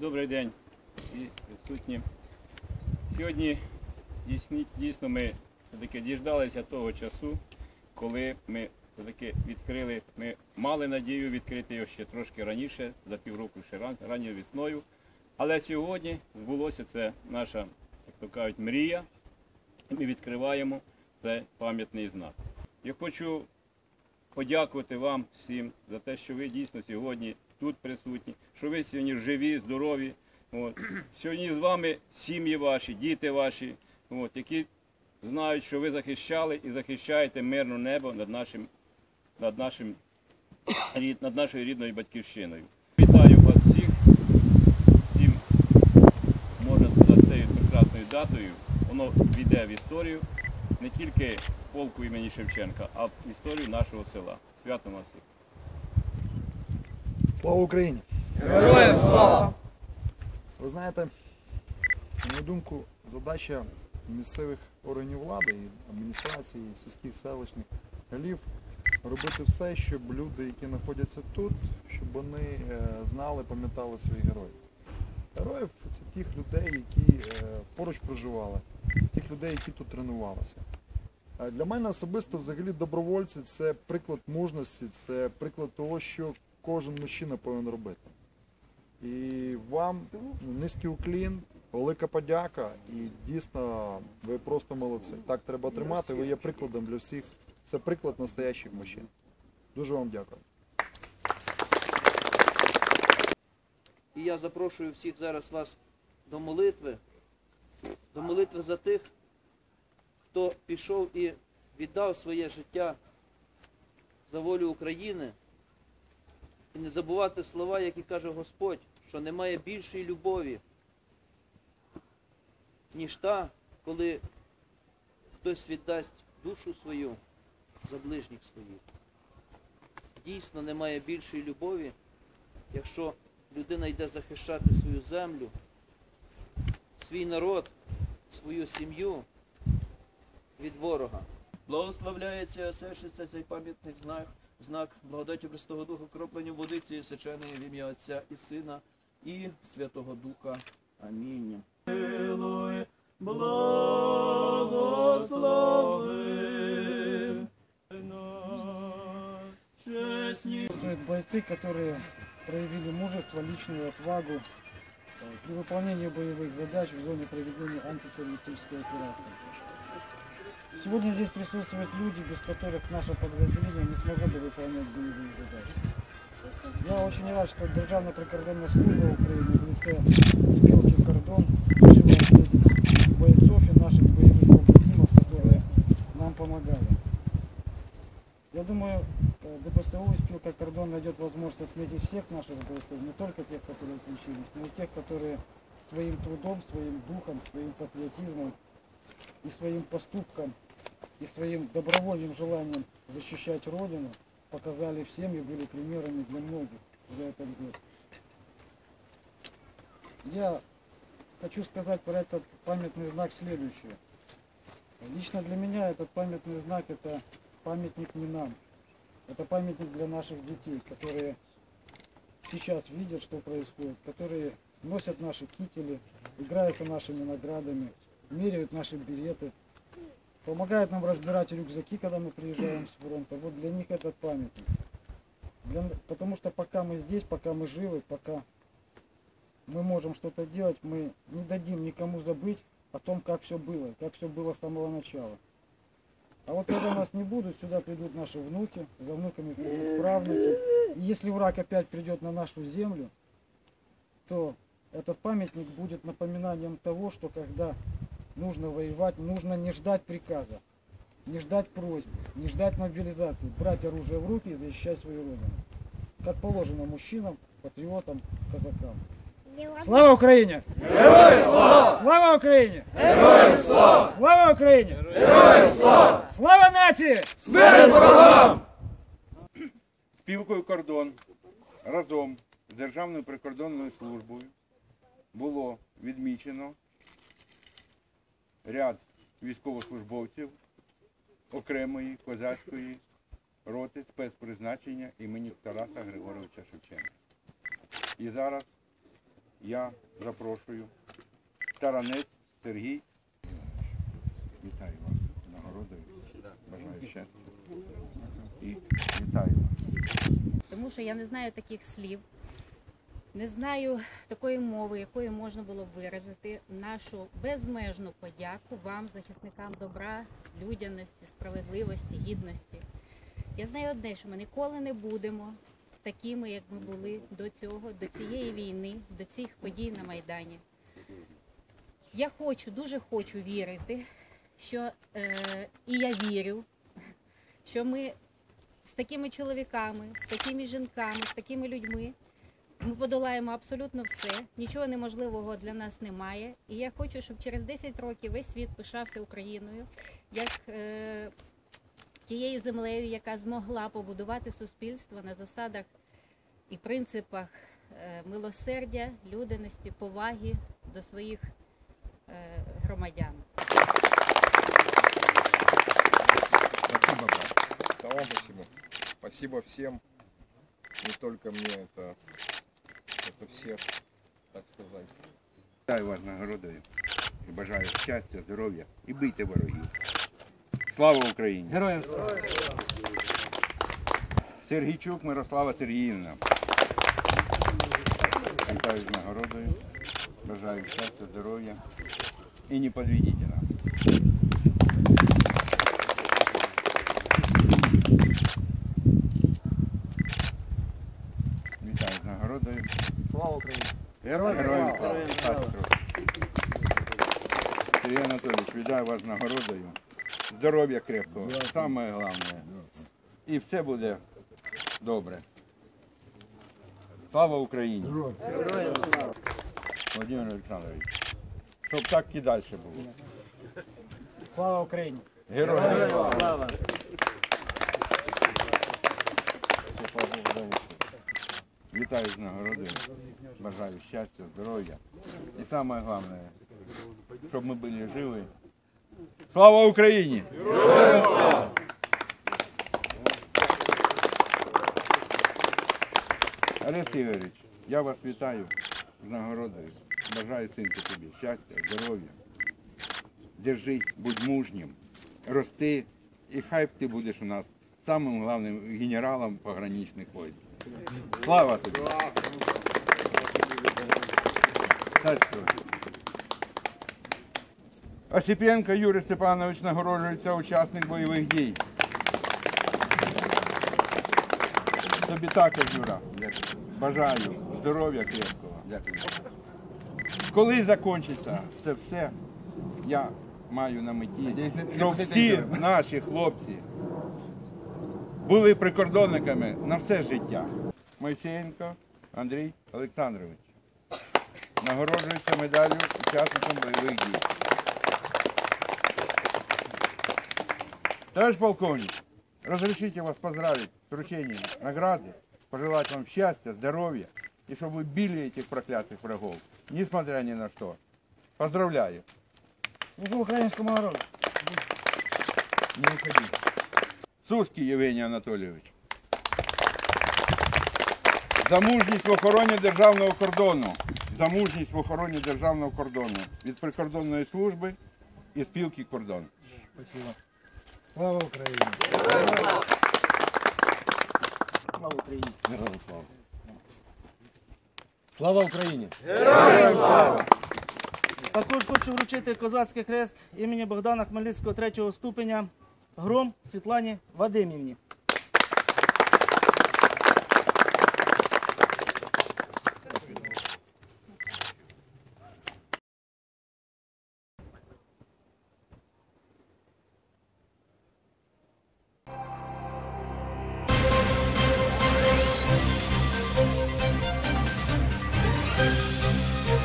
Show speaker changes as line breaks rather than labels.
Добрий день і присутні. Сьогодні дійсно ми все-таки діждалися того часу, коли ми все-таки відкрили, ми мали надію відкрити його ще трошки раніше, за півроку ще ран, ранньою весною. Але сьогодні збулося це наша, як то кажуть, мрія. Ми відкриваємо цей пам'ятний знак. Я хочу подякувати вам всім за те, що ви дійсно сьогодні тут присутні, що ви сьогодні живі, здорові. От. Сьогодні з вами сім'ї ваші, діти ваші, от, які знають, що ви захищали і захищаєте мирне небо над нашим, над нашим над нашою рідною батьківщиною. Вітаю вас всіх, всім, можна сказати, цією прекрасною датою. Воно війде в історію не тільки полку імені Шевченка, а в історію нашого села. Свято всіх.
Слава Україні!
Героям слава!
Ви знаєте, на мою думку, задача місцевих органів влади, і адміністрації, і сільських селищних голів робити все, щоб люди, які знаходяться тут, щоб вони е, знали, пам'ятали своїх героїв. Героїв це тих людей, які е, поруч проживали, тих людей, які тут тренувалися. Е, Для мене особисто взагалі добровольці це приклад мужності, це приклад того, що кожен мужчина повинен робити. І вам низький уклін, велика подяка і дійсно ви просто молодці. Так треба тримати, ви є прикладом для всіх. Це приклад настоящих мужчин. Дуже вам дякую.
І я запрошую всіх зараз вас до молитви, до молитви за тих, хто пішов і віддав своє життя за волю України. І не забувати слова, які каже Господь, що немає більшої любові, ніж та, коли хтось віддасть душу свою за ближніх своїх. Дійсно немає більшої любові, якщо людина йде захищати свою землю, свій народ, свою сім'ю від ворога. Благословляється, осершиться цей пам'ятник знак, знак благодаті Христового Духа, кропленню води цієї сеченої в ім'я Отця і Сина і Святого Духа. Амінь. Милуй, благослови нас, чесні
Существуют бойцы, которые проявили мужество, личную отвагу э, при выполнении боевых задач в зоне проведения антитеррористической операции. Сегодня здесь присутствуют люди, без которых наше подразделение не смогло бы выполнять боевые задачи. Я очень рад, что Державная прикордонная служба Украины в лице спилки «Кордон» решила отметить бойцов и наших боевых побратимов, которые нам помогали. Я думаю, э, ДПСУ и спилка «Кордон» найдет возможность отметить всех наших бойцов, не только тех, которые отличились, но и тех, которые своим трудом, своим духом, своим патриотизмом и своим поступком, и своим добровольным желанием защищать Родину показали всем и были примерами для многих за этот год. Я хочу сказать про этот памятный знак следующее. Лично для меня этот памятный знак это памятник не нам. Это памятник для наших детей, которые сейчас видят, что происходит, которые носят наши кители, играются нашими наградами, меряют наши билеты, помогают нам разбирать рюкзаки, когда мы приезжаем с фронта. Вот для них этот памятник. Для- потому что пока мы здесь, пока мы живы, пока мы можем что-то делать, мы не дадим никому забыть о том, как все было, как все было с самого начала. А вот когда нас не будут, сюда придут наши внуки, за внуками придут правнуки. И если враг опять придет на нашу землю, то этот памятник будет напоминанием того, что когда нужно воевать, нужно не ждать приказа, не ждать просьбы, не ждать мобилизации, брать оружие в руки и защищать свою родину. Как положено мужчинам, патриотам, казакам. Слава Україні! Героям слава! Слава Україні! Героям слава! Слава Україні! Героям слава! Слава нації!
Спілкою кордон разом з Державною прикордонною службою було відмічено ряд військовослужбовців окремої козацької роти спецпризначення імені Тараса Григоровича Шевченка. І зараз я запрошую Таранець Сергій. Вітаю вас нагородою. Бажаю щастя. І вітаю вас.
тому що я не знаю таких слів, не знаю такої мови, якою можна було виразити нашу безмежну подяку вам, захисникам добра, людяності, справедливості, гідності. Я знаю одне, що ми ніколи не будемо такими, як ми були до цього, до цієї війни, до цих подій на Майдані. Я хочу, дуже хочу вірити, що е, і я вірю, що ми з такими чоловіками, з такими жінками, з такими людьми. Ми подолаємо абсолютно все. Нічого неможливого для нас немає. І я хочу, щоб через 10 років весь світ пишався Україною як е, тією землею, яка змогла побудувати суспільство на засадах і принципах е, милосердя, людяності, поваги до своїх е, громадян.
Спасибо. Спасибо. Всем. Не только мне, это, это всех, так сказать.
Вітаю вас нагородою. І бажаю щастя, здоров'я і бийте ворогів. Слава Україні!
Героям слава!
Сергійчук Мирослава Сергіївна. Вітаю з нагородою. Бажаю щастя, здоров'я. І не подведіть нас. Вітаю з нагородою.
Слава Україні!
Героям слава! Сергій Анатолійович, вітаю вас нагородою. Здоров'я крепкого, саме головне. І все буде добре. Слава Україні! Володимир Олександрович, щоб так і далі було.
Слава Україні!
Героям слава! Вітаю з нагородою. Бажаю щастя, здоров'я. І саме головне, щоб ми були живі. Слава Україні! Арест Ігорович, я вас вітаю з нагородою. Бажаю синку тобі щастя, здоров'я. Держись, будь мужнім, рости, і хай ти будеш у нас самим головним генералом пограничних військ. Слава тобі! Так що. Юрій Степанович нагороджується учасник бойових дій. Тобі також, Юра. Бажаю здоров'я крепкого. Коли закінчиться це все, я маю на меті, щоб всі наші хлопці були прикордонниками на все життя. Мойсеєнко Андрій Олександрович. Нагороджується медаллю учасником бойових дій. Товарищ полковник, разрешите вас поздравить с вручением награды, пожелать вам счастья, здоровья, и чтобы вы били этих проклятых врагов, несмотря ни на что. Поздравляю.
Служу українському народу!
Не уходите. Суский Євгеній Анатолійович. За мужність в охороні державного кордону. За мужність в охороні державного кордону від прикордонної служби і спілки кордон.
Слава Україні!
Слава Україні!
Героям слава! Слава Україні! Героям слава!
Також хочу вручити козацький хрест імені Богдана Хмельницького третього ступеня Гром Світлані Вадимівні.